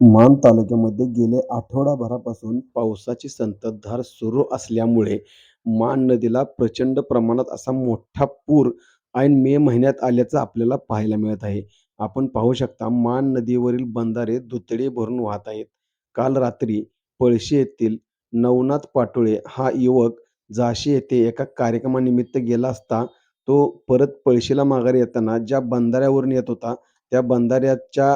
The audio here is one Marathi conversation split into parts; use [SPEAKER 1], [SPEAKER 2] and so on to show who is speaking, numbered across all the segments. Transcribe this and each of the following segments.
[SPEAKER 1] मान तालुक्यामध्ये गेले आठवडाभरापासून पावसाची संततधार सुरू असल्यामुळे मान नदीला प्रचंड प्रमाणात असा मोठा पूर ऐन मे महिन्यात आल्याचं आपल्याला पाहायला मिळत आहे. आपण पाहू शकता मान नदीवरील बंधारे दुथडी भरून वाहत आहेत. काल रात्री पळशी येथील नवनाथ पाटोळे हा युवक झाशी येथे एका कार्यक्रमानिमित्त गेला असता तो परत पळशीला माघारी येताना ज्या बंधाऱ्यावरून येत होता त्या बंधाऱ्याच्या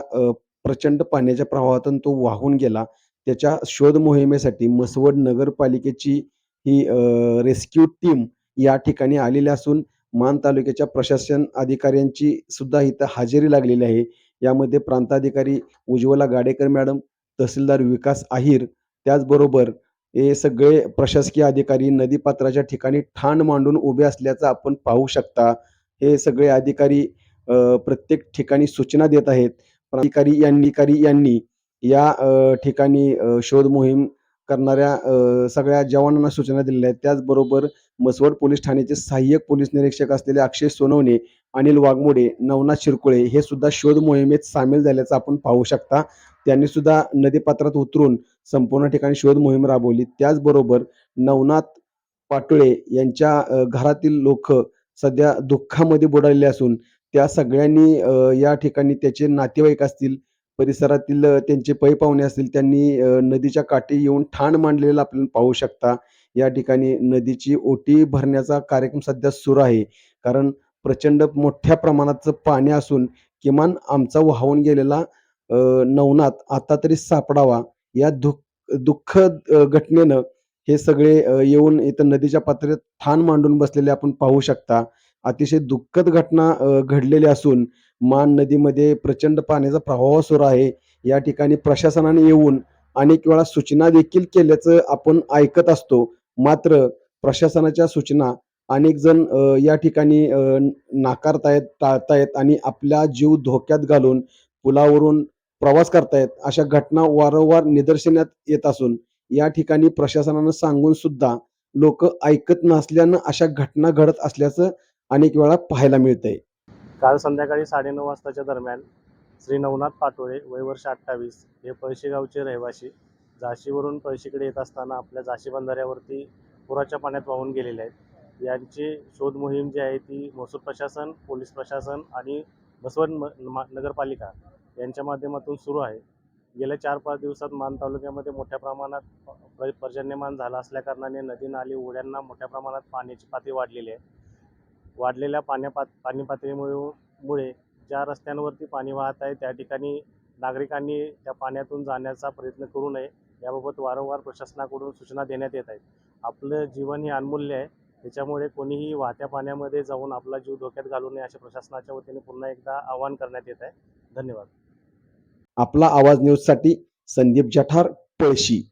[SPEAKER 1] प्रचंड पाण्याच्या प्रवाहातून तो वाहून गेला. त्याच्या शोध मोहिमेसाठी म्हसवड नगरपालिकेची ही रेस्क्यू टीम या ठिकाणी आलेली असून मान तालुक्याच्या प्रशासन अधिकाऱ्यांची सुद्धा इथं हजेरी लागलेली आहे. यामध्ये प्रांताधिकारी उज्ज्वला गाडेकर मॅडम, तहसीलदार विकास आहीर, त्याचबरोबर हे सगळे प्रशासकीय अधिकारी नदीपात्राच्या ठिकाणी ठाण मांडून उभे असल्याचं आपण पाहू शकता. हे सगळे अधिकारी प्रत्येक ठिकाणी सूचना देत आहेत. अधिकारी यांनी यांनी या ठिकाणी शोध मोहीम करणाऱ्या सगळ्या जवानांना सूचना दिलेल्या आहेत. त्याचबरोबर मसवड पोलीस ठाण्याचे सहाय्यक पोलीस निरीक्षक असलेले अक्षय सोनवणे, अनिल वाघमोडे, नवनाथ शिरकुळे हे सुद्धा शोध मोहिमेत सामील झाल्याचं आपण पाहू शकता. त्यांनी सुद्धा नदीपात्रात उतरून संपूर्ण ठिकाणी शोध मोहीम राबवली. त्याचबरोबर नवनाथ पाटोळे यांच्या घरातील लोक सध्या दुःखामध्ये बुडालेले असून त्या सगळ्यांनी या ठिकाणी त्याचे नातेवाईक असतील, परिसरातील त्यांचे पै-पाहुणे असतील, त्यांनी नदीच्या काठी येऊन ठाण मांडलेलं आपण पाहू शकता. या ठिकाणी नदीची ओटी भरण्याचा कार्यक्रम सध्या सुरू आहे. कारण प्रचंड मोठ्या प्रमाणाचं पाणी असून किमान आमचा वाहून गेलेला नवनाथ आता तरी सापडावा या दुःख दुःख घटनेनं हे सगळे येऊन इथं नदीच्या पात्रात ठाण मांडून बसलेले आपण पाहू शकता. अतिशय दुःखद घटना घडलेली असून मान नदीमध्ये प्रचंड पाण्याचा प्रवाह सुरू आहे. या ठिकाणी प्रशासनाने येऊन अनेक वेळा सूचना देखील केल्याचं आपण ऐकत असतो. मात्र प्रशासनाच्या सूचना अनेक जण या ठिकाणी नाकारतायत, टाळतायत आणि आपला जीव धोक्यात घालून पुलावरून प्रवास करतायत. अशा घटना वारंवार निदर्शनात येत असून या ठिकाणी प्रशासनानं सांगून सुद्धा लोक ऐकत नसल्यानं अशा घटना घडत असल्याचं अनेक वेळा पाहायला मिळते
[SPEAKER 2] काल संध्याकाळी साडेनऊ वाजताच्या दरम्यान श्री नवनाथ पाटोळे वय वर्ष अठ्ठावीस हे पळशी गावचे रहिवासी झाशीवरून पळशीकडे येत असताना आपल्या झाशी बंधाऱ्यावरती पुराच्या पाण्यात वाहून गेलेले आहेत. यांची शोध मोहीम जी आहे ती महसूल प्रशासन पोलीस प्रशासन आणि बसवड नगरपालिका यांच्या माध्यमातून सुरू आहे. गेल्या चार पाच दिवसात मान तालुक्यामध्ये मोठ्या प्रमाणात पर्जन्यमान झालं असल्याकारणाने नदी नाली ओढ्यांना मोठ्या प्रमाणात पाण्याची पातळी वाढलेली आहे. वाढलेल्या पाण्या पात पाणी पातळीमुळे मुळे ज्या रस्त्यांवरती पाणी वाहत आहे त्या ठिकाणी नागरिकांनी त्या पाण्यातून जाण्याचा प्रयत्न करू नये. याबाबत वारंवार प्रशासनाकडून सूचना देण्यात येत आहेत. आपलं जीवन हे अनमूल्य आहे. त्याच्यामुळे कोणीही वाहत्या पाण्यामध्ये जाऊन आपला जीव धोक्यात घालू नये अशा प्रशासनाच्या वतीने पुन्हा एकदा आवाहन करण्यात येत आहे. धन्यवाद.
[SPEAKER 1] आपला आवाज न्यूजसाठी संदीप जठार, पळशी.